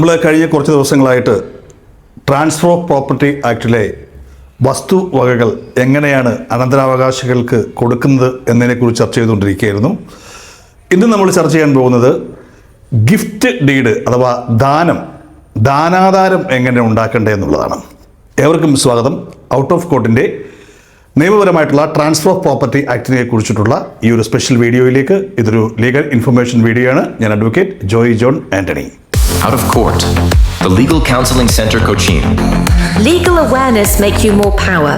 നമ്മൾ കഴിഞ്ഞ കുറച്ച് ദിവസങ്ങളായിട്ട് ട്രാൻസ്ഫർ ഓഫ് പ്രോപ്പർട്ടി ആക്ടിലെ വസ്തുവകകൾ എങ്ങനെയാണ് അനന്തരാവകാശികൾക്ക് കൊടുക്കുന്നത് എന്നതിനെക്കുറിച്ച് ചർച്ച ചെയ്തുകൊണ്ടിരിക്കുകയായിരുന്നു. ഇന്ന് നമ്മൾ ചർച്ച ചെയ്യാൻ പോകുന്നത് ഗിഫ്റ്റ് ഡീഡ് അഥവാ ദാനം ദാനാധാരം എങ്ങനെ ഉണ്ടാക്കേണ്ടത് എന്നുള്ളതാണ്. ഏവർക്കും സ്വാഗതം. ഔട്ട് ഓഫ് കോർട്ടിന്റെ നിയമപരമായിട്ടുള്ള ട്രാൻസ്ഫർ ഓഫ് പ്രോപ്പർട്ടി ആക്ടിനെ കുറിച്ചിട്ടുള്ള ഈ ഒരു സ്പെഷ്യൽ വീഡിയോയിലേക്ക് ഇതൊരു ലീഗൽ ഇൻഫർമേഷൻ വീഡിയോ ആണ്. ഞാൻ advocate Joy John Antony. Out of Court, the Legal Counseling Center Cochin. Legal awareness make you more power.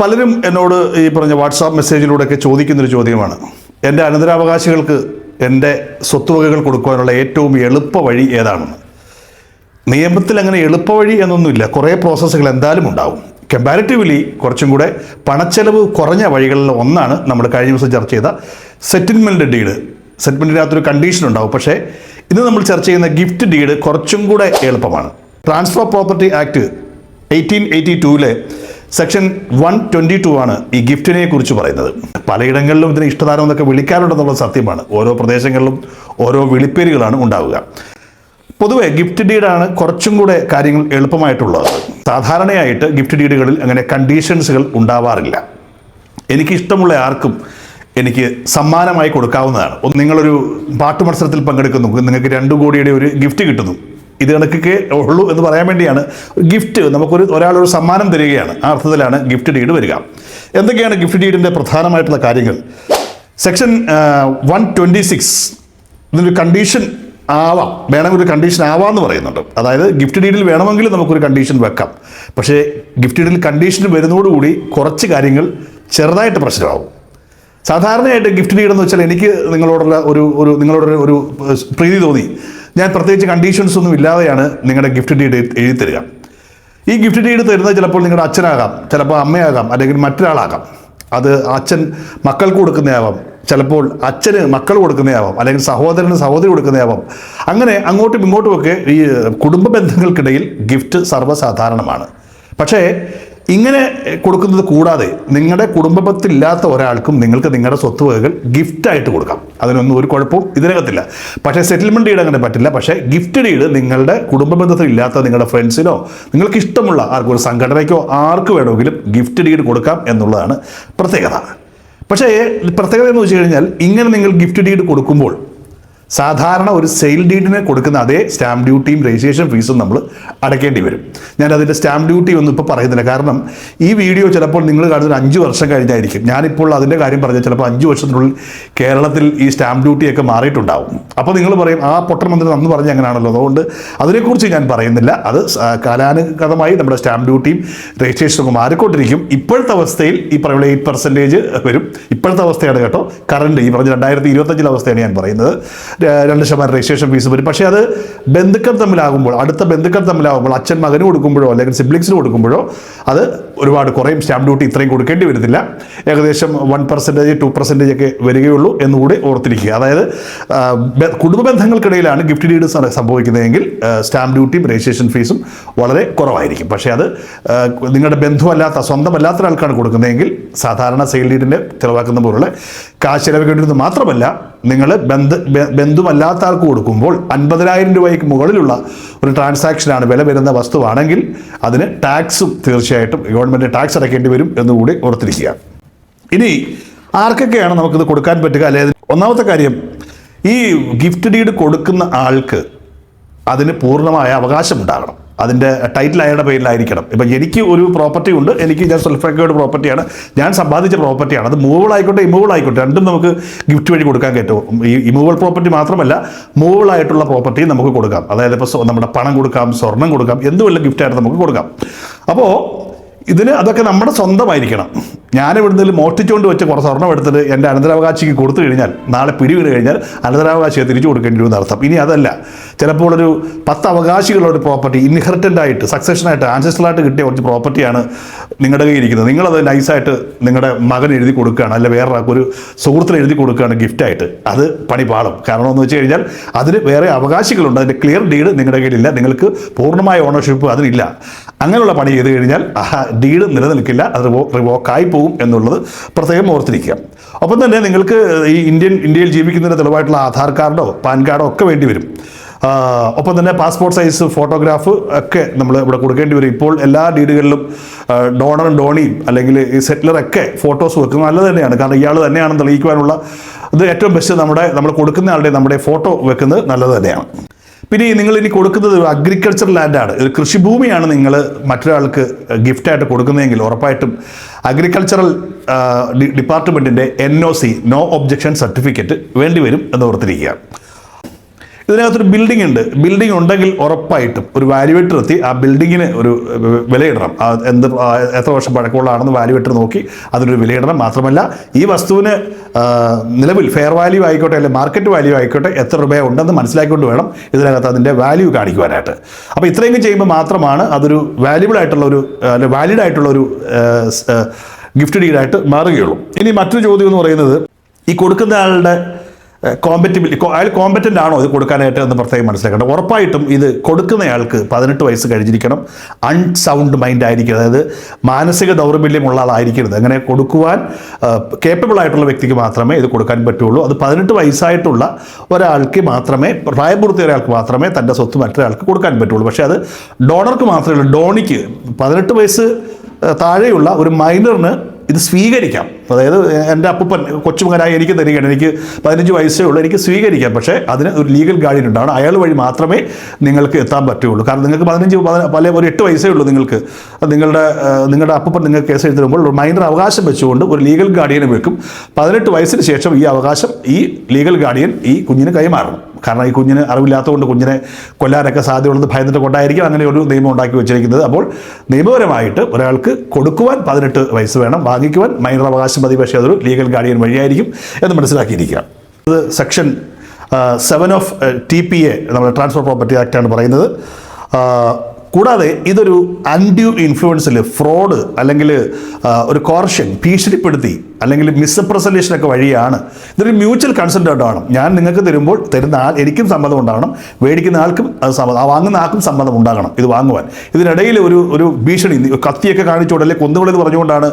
പലരും എന്നോട് ഈ പറഞ്ഞ വാട്സാപ്പ് മെസ്സേജിലൂടെയൊക്കെ ചോദിക്കുന്നൊരു ചോദ്യമാണ്. എന്റെ അനന്തരാവകാശികൾക്ക് എന്റെ സ്വത്തുവകകൾ കൊടുക്കുവാനുള്ള ഏറ്റവും എളുപ്പ വഴി ഏതാണെന്ന്. നിയമത്തിൽ അങ്ങനെ എളുപ്പവഴി എന്നൊന്നുമില്ല. കുറേ പ്രോസസ്സുകൾ എന്തായാലും ഉണ്ടാവും. കമ്പാരിറ്റീവ്ലി കുറച്ചും കൂടെ പണച്ചെലവ് കുറഞ്ഞ വഴികളിൽ ഒന്നാണ് നമ്മൾ കഴിഞ്ഞ ദിവസം ചർച്ച ചെയ്ത സെറ്റിൽമെന്റ് ഡീഡ് സെറ്റിൽമെന്റിനകത്തൊരു കണ്ടീഷൻ ഉണ്ടാവും. പക്ഷേ ഇന്ന് നമ്മൾ ചർച്ച ചെയ്യുന്ന ഗിഫ്റ്റ് ഡീഡ് കുറച്ചും കൂടെ എളുപ്പമാണ്. Transfer property act eighteen eighty ടൂവിലെ section one twenty two ആണ് ഈ ഗിഫ്റ്റിനെ കുറിച്ച് പറയുന്നത്. പലയിടങ്ങളിലും ഇതിനെ ഇഷ്ടദാനം എന്നൊക്കെ വിളിക്കാറുണ്ടെന്നുള്ളത് സത്യമാണ്. ഓരോ പ്രദേശങ്ങളിലും ഓരോ വിളിപ്പേരുകളാണ് ഉണ്ടാവുക. പൊതുവെ ഗിഫ്റ്റ് ഡീഡാണ് കുറച്ചും കൂടെ കാര്യങ്ങൾ എളുപ്പമായിട്ടുള്ളത്. സാധാരണയായിട്ട് ഗിഫ്റ്റ് ഡീഡുകളിൽ അങ്ങനെ കണ്ടീഷൻസുകൾ ഉണ്ടാവാറില്ല. എനിക്കിഷ്ടമുള്ള ആർക്കും എനിക്ക് സമ്മാനമായി കൊടുക്കാവുന്നതാണ്. ഒന്ന് നിങ്ങളൊരു പാട്ട് മത്സരത്തിൽ പങ്കെടുക്കുന്നു. നിങ്ങൾക്ക് രണ്ട് കോടിയുടെ ഒരു ഗിഫ്റ്റ് കിട്ടുന്നു. ഇത് കണക്കൊക്കെ ഉള്ളൂ എന്ന് പറയാൻ വേണ്ടിയാണ്. ഗിഫ്റ്റ് നമുക്കൊരു ഒരാളൊരു സമ്മാനം തരികയാണ്. ആ അർത്ഥത്തിലാണ് ഗിഫ്റ്റ് ഡീഡ് വരിക. എന്തൊക്കെയാണ് ഗിഫ്റ്റ് ഡീഡിന്റെ പ്രധാനമായിട്ടുള്ള കാര്യങ്ങൾ? സെക്ഷൻ വൺ ട്വന്റി സിക്സ് ഇതിനൊരു കണ്ടീഷൻ ആവാം. വേണമെങ്കിൽ ഒരു കണ്ടീഷൻ ആവാമെന്ന് പറയുന്നുണ്ട്. അതായത് ഗിഫ്റ്റ് ഡീഡിൽ വേണമെങ്കിൽ നമുക്കൊരു കണ്ടീഷൻ വെക്കാം. പക്ഷേ ഗിഫ്റ്റ് ഡീഡിൽ കണ്ടീഷൻ വരുന്നതോടുകൂടി കുറച്ച് കാര്യങ്ങൾ ചെറുതായിട്ട് പ്രശ്നമാവും. സാധാരണയായിട്ട് ഗിഫ്റ്റ് ഡീഡ് എന്ന് വെച്ചാൽ എനിക്ക് നിങ്ങളോടുള്ള ഒരു ഒരു നിങ്ങളോടൊരു ഒരു പ്രീതി തോന്നി. ഞാൻ പ്രത്യേകിച്ച് കണ്ടീഷൻസ് ഒന്നും ഇല്ലാതെയാണ് നിങ്ങളുടെ ഗിഫ്റ്റ് ഡീഡ് എഴുതി തരിക. ഈ ഗിഫ്റ്റ് ഡീഡ് തരുന്നത് ചിലപ്പോൾ നിങ്ങളുടെ അച്ഛനാകാം ചിലപ്പോൾ അമ്മയാകാം അല്ലെങ്കിൽ മറ്റൊരാളാകാം. അത് അച്ഛൻ മക്കൾക്ക് കൊടുക്കുന്നതാവാം ചിലപ്പോൾ അച്ഛന് മക്കൾ കൊടുക്കുന്നതാവാം അല്ലെങ്കിൽ സഹോദരന് സഹോദരി കൊടുക്കുന്നതാവാം അങ്ങനെ അങ്ങോട്ടും ഇങ്ങോട്ടുമൊക്കെ ഈ കുടുംബ ബന്ധങ്ങൾക്കിടയിൽ ഗിഫ്റ്റ് സർവസാധാരണമാണ്. പക്ഷേ ഇങ്ങനെ കൊടുക്കുന്നത് കൂടാതെ നിങ്ങളുടെ കുടുംബത്തിലില്ലാത്ത ഒരാൾക്കും നിങ്ങൾക്ക് നിങ്ങളുടെ സ്വത്ത് വകകൾ ഗിഫ്റ്റായിട്ട് കൊടുക്കാം. അതിനൊന്നും ഒരു കുഴപ്പവും ഇതിനകത്തില്ല. പക്ഷേ സെറ്റിൽമെന്റ് ഡീഡ് അങ്ങനെ പറ്റില്ല. പക്ഷേ ഗിഫ്റ്റ് ഡീഡ് നിങ്ങളുടെ കുടുംബ ബന്ധത്തിലില്ലാത്ത നിങ്ങളുടെ ഫ്രണ്ട്സിനോ നിങ്ങൾക്ക് ഇഷ്ടമുള്ള ആർക്കും ഒരു സംഘടനയ്ക്കോ ആർക്ക് വേണമെങ്കിലും ഗിഫ്റ്റ് ഡീഡ് കൊടുക്കാം എന്നുള്ളതാണ് പ്രത്യേകത. പക്ഷേ പ്രത്യേകത എന്ന് വെച്ച് കഴിഞ്ഞാൽ ഇങ്ങനെ നിങ്ങൾ ഗിഫ്റ്റ് ഡീഡ് കൊടുക്കുമ്പോൾ സാധാരണ ഒരു സെയിൽ ഡീഡിന് കൊടുക്കുന്ന അതേ സ്റ്റാമ്പ് ഡ്യൂട്ടിയും രജിസ്ട്രേഷൻ ഫീസും നമ്മൾ അടയ്ക്കേണ്ടി വരും. ഞാൻ അതിന്റെ സ്റ്റാമ്പ് ഡ്യൂട്ടി ഒന്നും ഇപ്പോൾ പറയുന്നില്ല. കാരണം ഈ വീഡിയോ ചിലപ്പോൾ നിങ്ങൾ കാണുന്നത് അഞ്ച് വർഷം കഴിഞ്ഞായിരിക്കും. ഞാനിപ്പോൾ അതിന്റെ കാര്യം പറഞ്ഞാൽ ചിലപ്പോൾ അഞ്ച് വർഷത്തിനുള്ളിൽ കേരളത്തിൽ ഈ സ്റ്റാമ്പ് ഡ്യൂട്ടിയൊക്കെ മാറിയിട്ടുണ്ടാവും. അപ്പോൾ നിങ്ങൾ പറയും ആ പൊട്ടൻ മന്ത്രി അന്ന് പറഞ്ഞ അങ്ങനെയാണല്ലോ അതുകൊണ്ട് അതിനെക്കുറിച്ച് ഞാൻ പറയുന്നില്ല. അത് കാലാനുഗതമായി നമ്മുടെ സ്റ്റാമ്പ് ഡ്യൂട്ടിയും രജിസ്ട്രേഷനും ഒക്കെ മാറിക്കൊണ്ടിരിക്കും. ഇപ്പോഴത്തെ അവസ്ഥയിൽ ഈ പറയുന്ന എയ്റ്റ് പെർസെന്റേജ് വരും. ഇപ്പോഴത്തെ അവസ്ഥയാണ് കേട്ടോ കറണ്ട് ഈ പറഞ്ഞ രണ്ടായിരത്തി ഇരുപത്തഞ്ചിലെ അവസ്ഥയാണ് ഞാൻ പറയുന്നത്. രണ്ട് ശതമാനം രജിസ്ട്രേഷൻ ഫീസ് വരും. പക്ഷേ അത് ബന്ധുക്കൾ തമ്മിലാകുമ്പോൾ അടുത്ത ബന്ധുക്കൾ തമ്മിലാകുമ്പോൾ അച്ഛൻ മകന് കൊടുക്കുമ്പോഴോ അല്ലെങ്കിൽ സിബ്ലിങ്സിന് കൊടുക്കുമ്പോഴോ അത് ഒരുപാട് കുറയും. സ്റ്റാമ്പ് ഡ്യൂട്ടി ഇത്രയും കൊടുക്കേണ്ടി വരുന്നില്ല. ഏകദേശം വൺ പെർസെന്റേജ് ടു പെർസെന്റേജ് ഒക്കെ വരികയുള്ളൂ എന്നുകൂടി ഓർത്തിരിക്കുക. അതായത് കുടുംബ ബന്ധങ്ങൾക്കിടയിലാണ് ഗിഫ്റ്റ് ഡീഡ് സംഭവിക്കുന്നതെങ്കിൽ സ്റ്റാമ്പ് ഡ്യൂട്ടിയും രജിസ്ട്രേഷൻ ഫീസും വളരെ കുറവായിരിക്കും. പക്ഷേ അത് നിങ്ങളുടെ ബന്ധുവല്ലാത്ത സ്വന്തമല്ലാത്ത ഒരാൾക്കാണ് കൊടുക്കുന്നതെങ്കിൽ സാധാരണ സെയിൽ ഡീഡിന്റെ ചിലവാക്കുന്ന പോലുള്ള കാശ് ചിലവിക്കേണ്ടിരുന്നത് മാത്രമല്ല നിങ്ങൾ ബന്ധ ബന്ധുവല്ലാത്ത ആൾക്ക് കൊടുക്കുമ്പോൾ അൻപതിനായിരം രൂപയ്ക്ക് മുകളിലുള്ള ഒരു ട്രാൻസാക്ഷനാണ് വില വരുന്ന വസ്തുവാണെങ്കിൽ അതിന് ടാക്സും തീർച്ചയായിട്ടും ടാക്സ് അടയ്ക്കേണ്ടി വരും എന്നുകൂടി ഓർത്തിരിക്കുക. ഇനി ആർക്കൊക്കെയാണ് നമുക്കിത് കൊടുക്കാൻ പറ്റുക? അല്ലെങ്കിൽ ഒന്നാമത്തെ കാര്യം ഈ ഗിഫ്റ്റ് ഡീഡ് കൊടുക്കുന്ന ആൾക്ക് അതിന് പൂർണമായ അവകാശം ഉണ്ടാകണം അതിന്റെ ടൈറ്റിൽ അയാളുടെ പേരിലായിരിക്കണം. ഇപ്പം എനിക്ക് ഒരു പ്രോപ്പർട്ടി ഉണ്ട്. എനിക്ക് ഞാൻ സെൽഫ് അക്വേർഡ് പ്രോപ്പർട്ടിയാണ് ഞാൻ സമ്പാദിച്ച പ്രോപ്പർട്ടിയാണ് അത് മൂവബിൾ ആയിക്കോട്ടെ ഇമൂവബിൾ ആയിക്കോട്ടെ. രണ്ടും നമുക്ക് ഗിഫ്റ്റ് വഴി കൊടുക്കാൻ പറ്റും. ഈ ഇമൂവബിൾ പ്രോപ്പർട്ടി മാത്രമല്ല മൂവബിൾ ആയിട്ടുള്ള പ്രോപ്പർട്ടി നമുക്ക് കൊടുക്കാം. അതായത് ഇപ്പോൾ നമ്മുടെ പണം കൊടുക്കാം സ്വർണം കൊടുക്കാം എന്തുവല്ല ഗിഫ്റ്റായിട്ട് നമുക്ക് കൊടുക്കാം. അപ്പോൾ ഇതിന് അതൊക്കെ നമ്മുടെ സ്വന്തമായിരിക്കണം. ഞാൻ ഇവിടുന്ന് മോഷ്ടിച്ചുകൊണ്ട് വെച്ച് കുറച്ച് സ്വർണം എടുത്തിട്ട് എന്റെ അനന്തരാവകാശിക്ക് കൊടുത്തു കഴിഞ്ഞാൽ നാളെ പിടി വീണ് കഴിഞ്ഞാൽ അനന്തരാവകാശിയെ തിരിച്ചു കൊടുക്കേണ്ടി വരും അർത്ഥം ഇനി അതല്ല. ചിലപ്പോൾ ഒരു പത്ത് അവകാശികളുടെ ഒരു പ്രോപ്പർട്ടി ഇൻഹെറിറ്റന്റ് ആയിട്ട് സക്സഷനായിട്ട് ആൻസസ്റ്ററായിട്ട് കിട്ടിയ കുറച്ച് പ്രോപ്പർട്ടിയാണ് നിങ്ങളുടെ കയ്യിൽ ഇരിക്കുന്നത്. നിങ്ങളത് നൈസായിട്ട് നിങ്ങളുടെ മകൻ എഴുതി കൊടുക്കുകയാണ് അല്ല വേറെ ഒരു സുഹൃത്തിന് എഴുതി കൊടുക്കുകയാണ് ഗിഫ്റ്റായിട്ട് അത് പണി പാളും കാരണം എന്ന് വെച്ച് കഴിഞ്ഞാൽ അതിന് വേറെ അവകാശികളുണ്ട്. അതിന്റെ ക്ലിയർ ഡീഡ് നിങ്ങളുടെ കയ്യിലില്ല നിങ്ങൾക്ക് പൂർണമായ ഓണർഷിപ്പ് അതിനില്ല. അങ്ങനെയുള്ള പണി ചെയ്ത് കഴിഞ്ഞാൽ ആ ഡീഡ് നിലനിൽക്കില്ല അത് റിവോ റിവോക്കായി പോകും എന്നുള്ളത് പ്രത്യേകം ഓർത്തിരിക്കുക. ഒപ്പം തന്നെ നിങ്ങൾക്ക് ഈ ഇന്ത്യൻ ഇന്ത്യയിൽ ജീവിക്കുന്നതിന് തെളിവായിട്ടുള്ള ആധാർ കാർഡോ പാൻ കാർഡോ ഒക്കെ വേണ്ടി വരും. ഒപ്പം തന്നെ പാസ്പോർട്ട് സൈസ് ഫോട്ടോഗ്രാഫ് ഒക്കെ നമ്മൾ ഇവിടെ കൊടുക്കേണ്ടി വരും. ഇപ്പോൾ എല്ലാ ഡീഡുകളിലും ഡോണറും ഡോണിയും അല്ലെങ്കിൽ ഈ സെറ്റിലറൊക്കെ ഫോട്ടോസ് വെക്കുന്നത് നല്ലത് തന്നെയാണ്. കാരണം ഇയാൾ തന്നെയാണെന്ന് തെളിയിക്കുവാനുള്ള ഇത് ഏറ്റവും ബെസ്റ്റ് നമ്മുടെ നമ്മൾ കൊടുക്കുന്ന ആളുടെ നമ്മുടെ ഫോട്ടോ വെക്കുന്നത് നല്ലത് തന്നെയാണ്. പിന്നെ നിങ്ങൾ ഇനി കൊടുക്കുന്നത് ഒരു അഗ്രികൾച്ചർ ലാൻഡാണ് ഒരു കൃഷിഭൂമിയാണ് നിങ്ങൾ മറ്റൊരാൾക്ക് ഗിഫ്റ്റായിട്ട് കൊടുക്കുന്നതെങ്കിൽ ഉറപ്പായിട്ടും അഗ്രികൾച്ചറൽ ഡിപ്പാർട്ട്മെന്റിന്റെ N O C no objection certificate വേണ്ടി വരും എന്ന് ഓർത്തിരിക്കുക. ഇതിനകത്തൊരു ബിൽഡിംഗ് ഉണ്ട്. ബിൽഡിംഗ് ഉണ്ടെങ്കിൽ ഉറപ്പായിട്ടും ഒരു വാല്യുവേറ്റർ എത്തി ആ ബിൽഡിങ്ങിന് ഒരു വിലയിടണം. എന്ത് എത്ര വർഷം പഴക്കമുള്ളതാണെന്ന് വാല്യുവേറ്റർ നോക്കി അതിനൊരു വിലയിടണം. മാത്രമല്ല ഈ വസ്തുവിന് നിലവിൽ ഫെയർ വാല്യൂ ആയിക്കോട്ടെ അല്ലെങ്കിൽ മാർക്കറ്റ് വാല്യൂ ആയിക്കോട്ടെ എത്ര രൂപ ഉണ്ടെന്ന് മനസ്സിലാക്കിക്കൊണ്ട് വേണം ഇതിനകത്ത് അതിന്റെ വാല്യൂ കാണിക്കുവാനായിട്ട്. അപ്പോൾ ഇത്രയും ചെയ്യുമ്പോൾ മാത്രമാണ് അതൊരു വാല്യുബിൾ ആയിട്ടുള്ള ഒരു അല്ലെങ്കിൽ വാലിഡ് ആയിട്ടുള്ള ഒരു ഗിഫ്റ്റ് ഡീഡായിട്ട് മാറുകയുള്ളൂ. ഇനി മറ്റൊരു ചോദ്യം എന്ന് പറയുന്നത് ഈ കൊടുക്കുന്ന ആളുടെ കോമ്പറ്റബിലിറ്റി അയാൾ കോമ്പറ്റന്റ് ആണോ ഇത് കൊടുക്കാനായിട്ട് എന്ന് പ്രത്യേകം മനസ്സിലാക്കണം ഉറപ്പായിട്ടും ഇത് കൊടുക്കുന്നയാൾക്ക് പതിനെട്ട് വയസ്സ് കഴിഞ്ഞിരിക്കണം. അൺസൗണ്ട് മൈൻഡ് ആയിരിക്കരുത് അതായത് മാനസിക ദൗർബല്യമുള്ള ആളായിരിക്കരുത്. അങ്ങനെ കൊടുക്കുവാൻ കേപ്പബിൾ ആയിട്ടുള്ള വ്യക്തിക്ക് മാത്രമേ ഇത് കൊടുക്കാൻ പറ്റുള്ളൂ. അത് പതിനെട്ട് വയസ്സായിട്ടുള്ള ഒരാൾക്ക് മാത്രമേ പ്രായപൂർത്തി ഒരാൾക്ക് മാത്രമേ തന്റെ സ്വത്ത് മറ്റൊരാൾക്ക് കൊടുക്കാൻ പറ്റുള്ളൂ. പക്ഷേ അത് ഡോണർക്ക് മാത്രമേ ഉള്ളൂ. ഡോണിക്ക് പതിനെട്ട് വയസ്സ് താഴെയുള്ള ഒരു മൈനറിന് ഇത് സ്വീകരിക്കാം. അതായത് എന്റെ അപ്പൂപ്പൻ കൊച്ചുമകനായി എനിക്ക് തരികയാണ്. എനിക്ക് പതിനഞ്ച് വയസ്സേ ഉള്ളൂ. എനിക്ക് സ്വീകരിക്കാം. പക്ഷേ അതിന് ഒരു ലീഗൽ ഗാർഡിയൻ ഉണ്ടാവണം. അയാൾ വഴി മാത്രമേ നിങ്ങൾക്ക് എത്താൻ പറ്റുള്ളൂ കാരണം നിങ്ങൾക്ക് പതിനഞ്ച് പതിന- പല ഒരു എട്ട് വയസ്സേ ഉള്ളൂ നിങ്ങൾക്ക്. നിങ്ങളുടെ നിങ്ങളുടെ അപ്പൂപ്പൻ നിങ്ങൾക്ക് കേസ് എഴുതി തരുമ്പോൾ ഒരു മൈനർ അവകാശം വെച്ചുകൊണ്ട് ഒരു ലീഗൽ ഗാർഡിയനെ വെക്കും. പതിനെട്ട് വയസ്സിന് ശേഷം ഈ അവകാശം ഈ ലീഗൽ ഗാർഡിയൻ ഈ കുഞ്ഞിന് കൈമാറണം കാരണം ഈ കുഞ്ഞിന് അറിവില്ലാത്തതുകൊണ്ട് കുഞ്ഞിനെ കൊല്ലാനൊക്കെ സാധ്യതയുള്ളത് ഭയന്നിട്ട് കൊണ്ടായിരിക്കും അങ്ങനെ ഒരു നിയമം ഉണ്ടാക്കി വെച്ചിരിക്കുന്നത്. അപ്പോൾ നിയമപരമായിട്ട് ഒരാൾക്ക് കൊടുക്കുവാൻ പതിനെട്ട് വയസ്സ് വേണം വാങ്ങിക്കുവാൻ മൈനർ അവകാശം മതി പക്ഷേ അതൊരു ലീഗൽ ഗാർഡിയൻ വഴിയായിരിക്കും എന്ന് മനസ്സിലാക്കിയിരിക്കുക. അത് section seven of T P A നമ്മുടെ ട്രാൻസ്ഫർ പ്രോപ്പർട്ടി ആക്റ്റാണ് പറയുന്നത്. കൂടാതെ ഇതൊരു അൻഡ്യൂ ഇൻഫ്ലുവൻസിൽ ഫ്രോഡ് അല്ലെങ്കിൽ ഒരു കോർഷൻ ഭീഷണിപ്പെടുത്തി അല്ലെങ്കിൽ മിസ്പ്രസന്റേഷനൊക്കെ വഴിയാണ്. ഇതൊരു മ്യൂച്വൽ കൺസെന്റ് ആണ് ഞാൻ നിങ്ങൾക്ക് തരുമ്പോൾ തരുന്ന ആൾ എനിക്കും സമ്മതം ഉണ്ടാകണം. മേടിക്കുന്ന ആൾക്കും അത് സമ്മതം വാങ്ങുന്ന ആൾക്കും സമ്മതം ഉണ്ടാകണം ഇത് വാങ്ങുവാൻ. ഇതിനിടയിൽ ഒരു ഒരു ഭീഷണി കത്തിയൊക്കെ കാണിച്ചുകൊണ്ട് അല്ലെങ്കിൽ കൊന്നുകളെന്ന് പറഞ്ഞുകൊണ്ടാണ്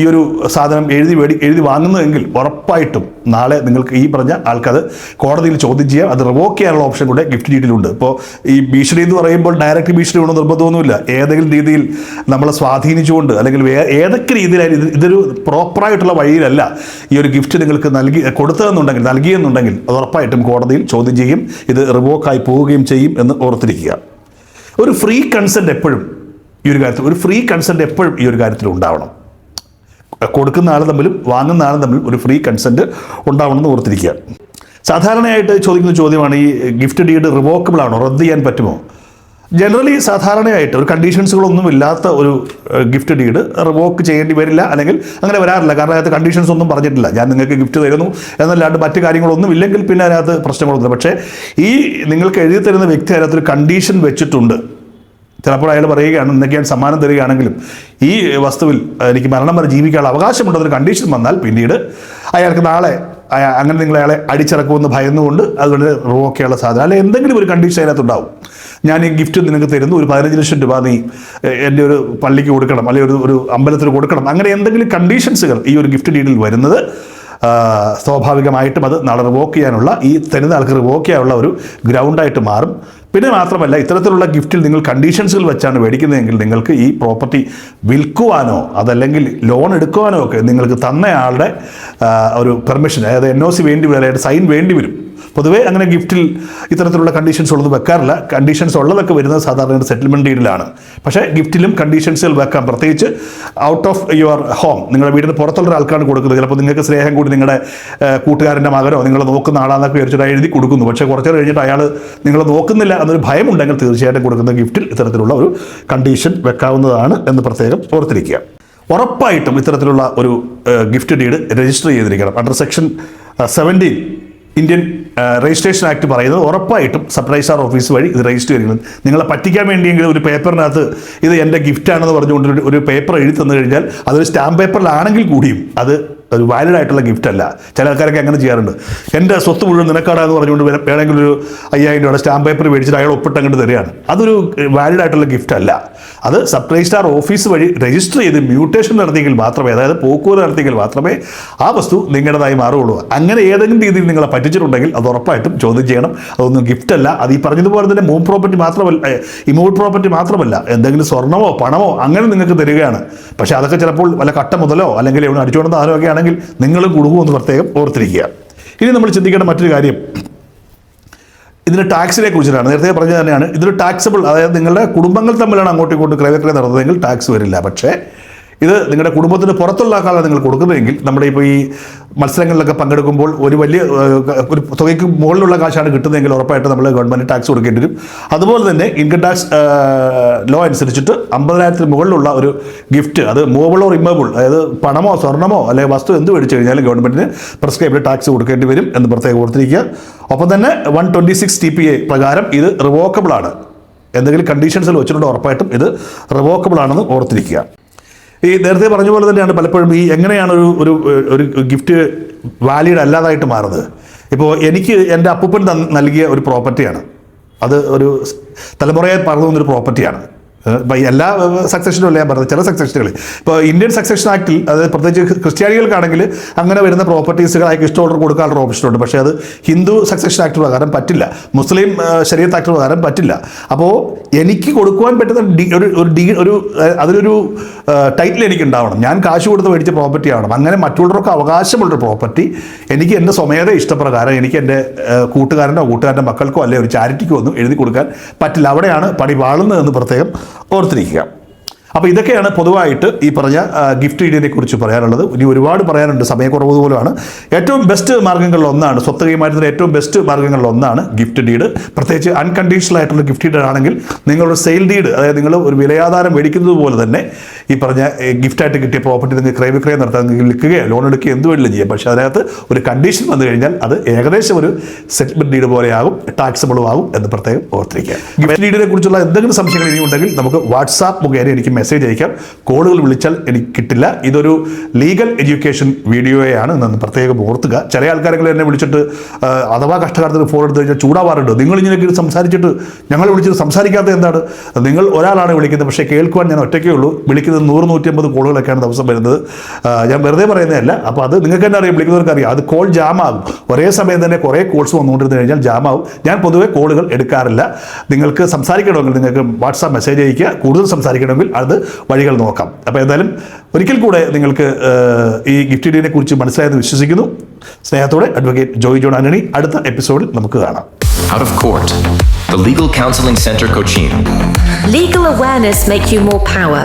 ഈ ഒരു സാധനം എഴുതി മേടി എഴുതി വാങ്ങുന്നതെങ്കിൽ ഉറപ്പായിട്ടും നാളെ നിങ്ങൾക്ക് ഈ പറഞ്ഞ ആൾക്കത് കോടതിയിൽ ചോദ്യം ചെയ്യാം. അത് റിവോക്ക് ചെയ്യാനുള്ള ഓപ്ഷൻ കൂടെ ഗിഫ്റ്റ് ഡീറ്റിലുണ്ട് ഇപ്പോൾ ഈ ഭീഷണി എന്ന് പറയുമ്പോൾ ഡയറക്റ്റ് ഭീഷണി വേണമെന്ന് നിർബന്ധമൊന്നുമില്ല. ഏതെങ്കിലും രീതിയിൽ നമ്മളെ സ്വാധീനിച്ചുകൊണ്ട് അല്ലെങ്കിൽ ഏതൊക്കെ രീതിയിലായാലും ഇത് ഇതൊരു പ്രോപ്പറായിട്ടുള്ള വഴിയിലല്ല ഈ ഒരു ഗിഫ്റ്റ് നിങ്ങൾക്ക് നൽകി കൊടുത്തതെന്നുണ്ടെങ്കിൽ നൽകിയെന്നുണ്ടെങ്കിൽ അത് ഉറപ്പായിട്ടും കോടതിയിൽ ചോദ്യം ചെയ്യും ഇത് റിവോക്കായി പോവുകയും ചെയ്യും എന്ന് ഓർത്തിരിക്കുക. ഒരു ഫ്രീ കൺസെന്റ് എപ്പോഴും ഈ ഒരു കാര്യത്തിൽ ഒരു ഫ്രീ കൺസെന്റ് എപ്പോഴും ഈ ഒരു കാര്യത്തിൽ ഉണ്ടാവണം. കൊടുക്കുന്ന ആൾ തമ്മിലും വാങ്ങുന്ന ആളും തമ്മിലും ഒരു ഫ്രീ കൺസെന്റ് ഉണ്ടാവണമെന്ന് ഓർത്തിരിക്കുക. സാധാരണയായിട്ട് ചോദിക്കുന്ന ചോദ്യമാണ് ഈ ഗിഫ്റ്റ് ഡീഡ് റിവോക്കബിൾ ആണോ? റദ്ദ് ചെയ്യാൻ പറ്റുമോ? ജനറലി സാധാരണയായിട്ട് ഒരു കണ്ടീഷൻസുകളൊന്നും ഇല്ലാത്ത ഒരു ഗിഫ്റ്റ് ഡീഡ് റിവോക്ക് ചെയ്യേണ്ടി വരില്ല. അല്ലെങ്കിൽ അങ്ങനെ വരാറില്ല. കാരണം അതിനകത്ത് കണ്ടീഷൻസ് ഒന്നും പറഞ്ഞിട്ടില്ല. ഞാൻ നിങ്ങൾക്ക് ഗിഫ്റ്റ് തരുന്നു എന്നല്ലാണ്ട് മറ്റു കാര്യങ്ങളൊന്നും ഇല്ലെങ്കിൽ പിന്നെ അതിനകത്ത് പ്രശ്നങ്ങളൊന്നുമില്ല. പക്ഷേ ഈ നിങ്ങൾക്ക് എഴുതി തരുന്ന വ്യക്തി അതിനകത്തൊരു കണ്ടീഷൻ വെച്ചിട്ടുണ്ട്. ചിലപ്പോൾ അയാൾ പറയുകയാണ് ഇന്നൊക്കെ ഞാൻ സമ്മാനം തരികയാണെങ്കിലും ഈ വസ്തുവിൽ എനിക്ക് മരണം വരെ ജീവിക്കാനുള്ള അവകാശമുണ്ടെന്നൊരു കണ്ടീഷൻ വന്നാൽ പിന്നീട് അയാൾക്ക് നാളെ അങ്ങനെ നിങ്ങൾ അയാളെ അടിച്ചിറക്കുമെന്ന് ഭയന്നുകൊണ്ട് അതുകൊണ്ട് റോക്കെയുള്ള സാധ്യത അല്ലെങ്കിൽ എന്തെങ്കിലും ഒരു കണ്ടീഷൻ അതിനകത്തുണ്ടാവും. ഞാൻ ഈ ഗിഫ്റ്റ് നിനക്ക് തരുന്നു ഒരു പതിനഞ്ച് ലക്ഷം രൂപ നീ എന്റെ ഒരു പള്ളിക്ക് കൊടുക്കണം അല്ലെങ്കിൽ ഒരു ഒരു അമ്പലത്തിന് കൊടുക്കണം. അങ്ങനെ എന്തെങ്കിലും കണ്ടീഷൻസുകൾ ഈ ഒരു ഗിഫ്റ്റ് ഡീഡിൽ വരുന്നത് സ്വാഭാവികമായിട്ടും അത് നാളെ റിവോക്ക് ചെയ്യാനുള്ള ഈ തരുന്ന ആൾക്ക് റിവോക്ക് ചെയ്യാനുള്ള ഒരു ഗ്രൗണ്ടായിട്ട് മാറും. പിന്നെ മാത്രമല്ല ഇത്തരത്തിലുള്ള ഗിഫ്റ്റിൽ നിങ്ങൾ കണ്ടീഷൻസുകൾ വെച്ചാണ് മേടിക്കുന്നതെങ്കിൽ നിങ്ങൾക്ക് ഈ പ്രോപ്പർട്ടി വിൽക്കുവാനോ അതല്ലെങ്കിൽ ലോൺ എടുക്കുവാനോ ഒക്കെ നിങ്ങൾക്ക് തന്നയാളുടെ ഒരു പെർമിഷൻ അതായത് എൻ ഒ സി വേണ്ടി വരും അതായത് സൈൻ വേണ്ടി വരും. പൊതുവേ അങ്ങനെ ഗിഫ്റ്റിൽ ഇത്തരത്തിലുള്ള കണ്ടീഷൻസ് ഉള്ളത് വെക്കാറില്ല. കണ്ടീഷൻസ് ഉള്ളതൊക്കെ വരുന്നത് സാധാരണ സെറ്റിൽമെന്റ് ഡീഡിലാണ് പക്ഷേ ഗിഫ്റ്റിലും കണ്ടീഷൻസുകൾ വെക്കാം. പ്രത്യേകിച്ച് ഔട്ട് ഓഫ് യുവർ ഹോം നിങ്ങളുടെ വീടിന് പുറത്തുള്ള ഒരാൾക്കാണ് കൊടുക്കുന്നത്. ചിലപ്പോൾ നിങ്ങൾക്ക് സ്നേഹം കൂടി നിങ്ങളുടെ കൂട്ടുകാരന്റെ മകനോ നിങ്ങൾ നോക്കുന്ന ആളാന്നൊക്കെ വിചാരിച്ചിട്ട് എഴുതി കൊടുക്കുന്നു. പക്ഷേ കുറച്ച് കഴിഞ്ഞിട്ട് അയാൾ നിങ്ങൾ നോക്കുന്നില്ല എന്നൊരു ഭയമുണ്ടെങ്കിൽ തീർച്ചയായിട്ടും കൊടുക്കുന്ന ഗിഫ്റ്റിൽ ഇത്തരത്തിലുള്ള ഒരു കണ്ടീഷൻ വെക്കാവുന്നതാണ് എന്ന് പ്രത്യേകം ഓർത്തിരിക്കുക. ഉറപ്പായിട്ടും ഇത്തരത്തിലുള്ള ഒരു ഗിഫ്റ്റ് ഡീഡ് രജിസ്റ്റർ ചെയ്തിരിക്കണം. Under section seventeen Indian registration act പറയുന്നത് ഉറപ്പായിട്ടും സബ് രജിസ്ട്രാർ ഓഫീസ് വഴി ഇത് രജിസ്റ്റർ ചെയ്യുന്നത് നിങ്ങളെ പറ്റിക്കാൻ വേണ്ടിയെങ്കിലും ഒരു പേപ്പറിനകത്ത് ഇത് എന്റെ ഗിഫ്റ്റാണെന്ന് പറഞ്ഞുകൊണ്ട് ഒരു- പേപ്പർ എഴുതി തന്നു കഴിഞ്ഞാൽ അതൊരു സ്റ്റാമ്പ് പേപ്പറിലാണെങ്കിൽ കൂടിയും അത് ഒരു വാലിഡ് ആയിട്ടുള്ള ഗിഫ്റ്റ് അല്ല. ചില ആൾക്കാരൊക്കെ അങ്ങനെ ചെയ്യാറുണ്ട്. എന്റെ സ്വത്ത് മുഴുവൻ നിനക്കാടാന്ന് പറഞ്ഞുകൊണ്ട് വേണമെങ്കിൽ ഒരു അയ്യായിരം രൂപയുടെ സ്റ്റാമ്പ് പേപ്പർ മേടിച്ചിട്ട് അയാൾ ഒപ്പിട്ട് അങ്ങോട്ട് തരികയാണ്. അതൊരു വാലിഡ് ആയിട്ടുള്ള ഗിഫ്റ്റ് അല്ല. അത് സബ് രജിസ്ട്രാർ ഓഫീസ് വഴി രജിസ്റ്റർ ചെയ്ത് മ്യൂട്ടേഷൻ നടത്തിയെങ്കിൽ മാത്രമേ അതായത് പോക്കുവരം നടത്തിയെങ്കിൽ മാത്രമേ ആ വസ്തു നിങ്ങളുടേതായി മാറുകയുള്ളൂ. അങ്ങനെ ഏതെങ്കിലും രീതിയിൽ നിങ്ങളെ പറ്റിച്ചിട്ടുണ്ടെങ്കിൽ അത് ഉറപ്പായിട്ടും ചോദ്യം ചെയ്യണം. അതൊന്നും ഗിഫ്റ്റ് അല്ല. അത് ഈ പറഞ്ഞതുപോലെ തന്നെ മൂവ് പ്രോപ്പർട്ടി മാത്രമല്ല ഇമോട്ട് പ്രോപ്പർട്ടി മാത്രമല്ല. എന്തെങ്കിലും സ്വർണമോ പണമോ അങ്ങനെ നിങ്ങൾക്ക് തരികയാണ്. പക്ഷേ അതൊക്കെ ചിലപ്പോൾ വല്ല കട്ട മുതലോ അല്ലെങ്കിൽ എവിടെ അടിച്ചുകൊണ്ട ആണെങ്കിൽ നിങ്ങളും കുടുങ്ങുമെന്ന് പ്രത്യേകം ഓർത്തിരിക്കുക. ഇനി നമ്മൾ ചിന്തിക്കേണ്ട മറ്റൊരു കാര്യം. ഇതിന് ടാക്സിനെ കുറിച്ചിട്ടാണ്. നേരത്തെ പറഞ്ഞത് തന്നെയാണ്. ഇതൊരു ടാക്സബിൾ അതായത് നിങ്ങളുടെ കുടുംബങ്ങൾ തമ്മിലാണ് അങ്ങോട്ടും ഇങ്ങോട്ടും ക്രയവിക്രയം നടന്നതെങ്കിൽ ടാക്സ് വരില്ല. പക്ഷേ ഇത് നിങ്ങളുടെ കുടുംബത്തിന് പുറത്തുള്ള ആൾക്കാരാണ് നിങ്ങൾ കൊടുക്കുന്നതെങ്കിൽ നമ്മുടെ ഇപ്പോൾ ഈ മത്സരങ്ങളിലൊക്കെ പങ്കെടുക്കുമ്പോൾ ഒരു വലിയ ഒരു തുകയ്ക്ക് മുകളിലുള്ള കാശാണ് കിട്ടുന്നതെങ്കിൽ ഉറപ്പായിട്ട് നമ്മൾ ഗവൺമെന്റ് ടാക്സ് കൊടുക്കേണ്ടി വരും. അതുപോലെ തന്നെ ഇൻകം ടാക്സ് ലോ അനുസരിച്ചിട്ട് അമ്പതിനായിരത്തിന് മുകളിലുള്ള ഒരു ഗിഫ്റ്റ് അത് മൂവബിൾ ഓർ ഇമ്മബിൾ അതായത് പണമോ സ്വർണമോ അല്ലെങ്കിൽ വസ്തു എന്ത് മേടിച്ചു കഴിഞ്ഞാലും ഗവൺമെന്റിന് പ്രിസ്ക്രൈബ്ഡ് ടാക്സ് കൊടുക്കേണ്ടി വരും എന്ന് പ്രത്യേകം ഓർത്തിരിക്കുക. ഒപ്പം തന്നെ one twenty six T P A പ്രകാരം ഇത് റിവോക്കബിൾ ആണ്. എന്തെങ്കിലും കണ്ടീഷൻസിൽ വെച്ചിട്ടുണ്ട് ഉറപ്പായിട്ടും ഇത് റിവോക്കബിൾ ആണെന്ന് ഓർത്തിരിക്കുക. ഈ നേരത്തെ പറഞ്ഞ പോലെ തന്നെയാണ് പലപ്പോഴും ഈ എങ്ങനെയാണ് ഒരു ഒരു ഒരു ഗിഫ്റ്റ് വാലിഡ് അല്ലാതായിട്ട് മാറുന്നത്? ഇപ്പോൾ എനിക്ക് എന്റെ അപ്പൂപ്പൻ നൽകിയ ഒരു പ്രോപ്പർട്ടിയാണ് അത് ഒരു തലമുറയായി പറഞ്ഞു തന്നൊരു പ്രോപ്പർട്ടിയാണ് എല്ലാ സക്സഷനും അല്ല ഞാൻ പറഞ്ഞത്? ചില സക്സഷനുകൾ ഇപ്പോൾ ഇന്ത്യൻ സക്സഷൻ ആക്ടിൽ അതായത് പ്രത്യേകിച്ച് ക്രിസ്ത്യാനികൾക്കാണെങ്കിൽ അങ്ങനെ വരുന്ന പ്രോപ്പർട്ടീസുകൾ അയാൾക്ക് ഇഷ്ടമുള്ള കൊടുക്കാനുള്ള ഓപ്ഷനുണ്ട് പക്ഷേ അത് ഹിന്ദു സക്സഷൻ ആക്ട് പ്രകാരം പറ്റില്ല. മുസ്ലിം ശരീരത്ത് ആക്ട് പ്രകാരം പറ്റില്ല. അപ്പോൾ എനിക്ക് കൊടുക്കുവാൻ പറ്റുന്ന ഒരു ഒരു ഡി ഒരു അതിലൊരു ടൈറ്റിൽ എനിക്ക് ഉണ്ടാവണം ഞാൻ കാശ് കൊടുത്ത് മേടിച്ച പ്രോപ്പർട്ടി ആവണം. അങ്ങനെ മറ്റുള്ളവർക്ക് അവകാശമുള്ളൊരു പ്രോപ്പർട്ടി എനിക്ക് എന്റെ സ്വമേധ ഇഷ്ടപ്രകാരം എനിക്ക് എന്റെ കൂട്ടുകാരനോ കൂട്ടുകാരന്റെ മക്കൾക്കോ അല്ലെങ്കിൽ ഒരു ചാരിറ്റിക്കോ ഒന്നും എഴുതി കൊടുക്കാൻ പറ്റില്ല. അവിടെയാണ് പണി വാളുന്നതെന്ന് പ്രത്യേകം ഓർത്തിരിക്കുക. അപ്പോൾ ഇതൊക്കെയാണ് പൊതുവായിട്ട് ഈ പറഞ്ഞ ഗിഫ്റ്റ് ഇഡിയനെ കുറിച്ച് പറയാനുള്ളത്. ഇനി ഒരുപാട് പറയാനുണ്ട്. സമയക്കുറവ് പോലുമാണ്. ഏറ്റവും ബെസ്റ്റ് മാർഗങ്ങളിൽ ഒന്നാണ് സ്വത്ത് കൈമാറ്റത്തിന് ഏറ്റവും ബെസ്റ്റ് മാർഗങ്ങളിൽ ഒന്നാണ് ഗിഫ്റ്റ് ഡീഡ്. പ്രത്യേകിച്ച് അൺകണ്ടീഷണൽ ആയിട്ടുള്ള ഗിഫ്റ്റ് ഡീഡ് ആണെങ്കിൽ നിങ്ങളുടെ സെയിൽ ഡീഡ് അതായത് നിങ്ങൾ ഒരു വിലയാധാരം മേടിക്കുന്നത് പോലെ തന്നെ ഈ പറഞ്ഞ ഗിഫ്റ്റായിട്ട് കിട്ടിയ പ്രോപ്പർട്ടി നിങ്ങൾക്ക് ക്രയവിക്രയം നടത്താൻ വിൽക്കുകയോ ലോൺ എടുക്കുകയോ എന്ത് വേണമെങ്കിലും ചെയ്യാം. പക്ഷേ അതിനകത്ത് ഒരു കണ്ടീഷൻ വന്നു കഴിഞ്ഞാൽ അത് ഏകദേശം ഒരു സെറ്റിൽമെന്റ് ഡീഡ് പോലെയാകും ടാക്സബിളും ആകും എന്ന് പ്രത്യേകം ഓർത്തിരിക്കുക. ഗിഫ്റ്റ് ഡീഡിനെ കുറിച്ചുള്ള എന്തെങ്കിലും സംശയങ്ങൾ ഇനി ഉണ്ടെങ്കിൽ നമുക്ക് വാട്സാപ്പ് മുഖേന എനിക്ക് മെസ്സേജ് അയക്കാം. കോളുകൾ വിളിച്ചാൽ എനിക്ക് കിട്ടില്ല. ഇതൊരു ലീഗൽ എഡ്യൂക്കേഷൻ വീഡിയോയാണ് എന്ന് പ്രത്യേകം ഓർത്തുക. ചില ആൾക്കാരെങ്കിലും എന്നെ വിളിച്ചിട്ട് അഥവാ കഷ്ടകാലത്തിന് ഫോൺ എടുത്ത് കഴിഞ്ഞാൽ ചൂടാവാറുണ്ട്. നിങ്ങൾ ഇങ്ങനെ സംസാരിച്ചിട്ട് ഞങ്ങൾ വിളിച്ചിട്ട് സംസാരിക്കാത്തത് എന്താണ്? നിങ്ങൾ ഒരാളാണ് വിളിക്കുന്നത്. പക്ഷേ കേൾക്കുവാൻ ഞാൻ ഒറ്റയ്ക്കേ ഉള്ളൂ. വിളിക്കുന്നത് നൂറ് നൂറ്റമ്പത് കോളുകളൊക്കെയാണ് ദിവസം വരുന്നത്. ഞാൻ വെറുതെ പറയുന്നതല്ല. അപ്പോൾ അത് നിങ്ങൾക്ക് തന്നെ അറിയാം. വിളിക്കുന്നവർക്ക് അറിയാം. അത് കോൾ ജാം ആകും. ഒരേ സമയം തന്നെ കുറേ കോൾസ് വന്നുകൊണ്ടിരുന്ന് കഴിഞ്ഞാൽ ആകും ഞാൻ പൊതുവേ കോളുകൾ എടുക്കാറില്ല. നിങ്ങൾക്ക് സംസാരിക്കണമെങ്കിൽ നിങ്ങൾക്ക് വാട്സാപ്പ് മെസ്സേജ് അയക്കുക കൂടുതൽ സംസാരിക്കണമെങ്കിൽ അത് വഴികൾ നോക്കാം അപ്പോൾ എന്തായാലും ഒരിക്കൽ കൂടെ നിങ്ങൾക്ക് ഈ ഗിഫ്റ്റ് കുറിച്ച് മനസ്സിലായെന്ന് വിശ്വസിക്കുന്നു സ്നേഹത്തോടെ അഡ്വക്കേറ്റ് ജോയ് ജോൺ ആന്റണി അടുത്ത എപ്പിസോഡിൽ നമുക്ക് കാണാം Out of Court, the Legal Counseling Center Cochin. Legal awareness make you more power.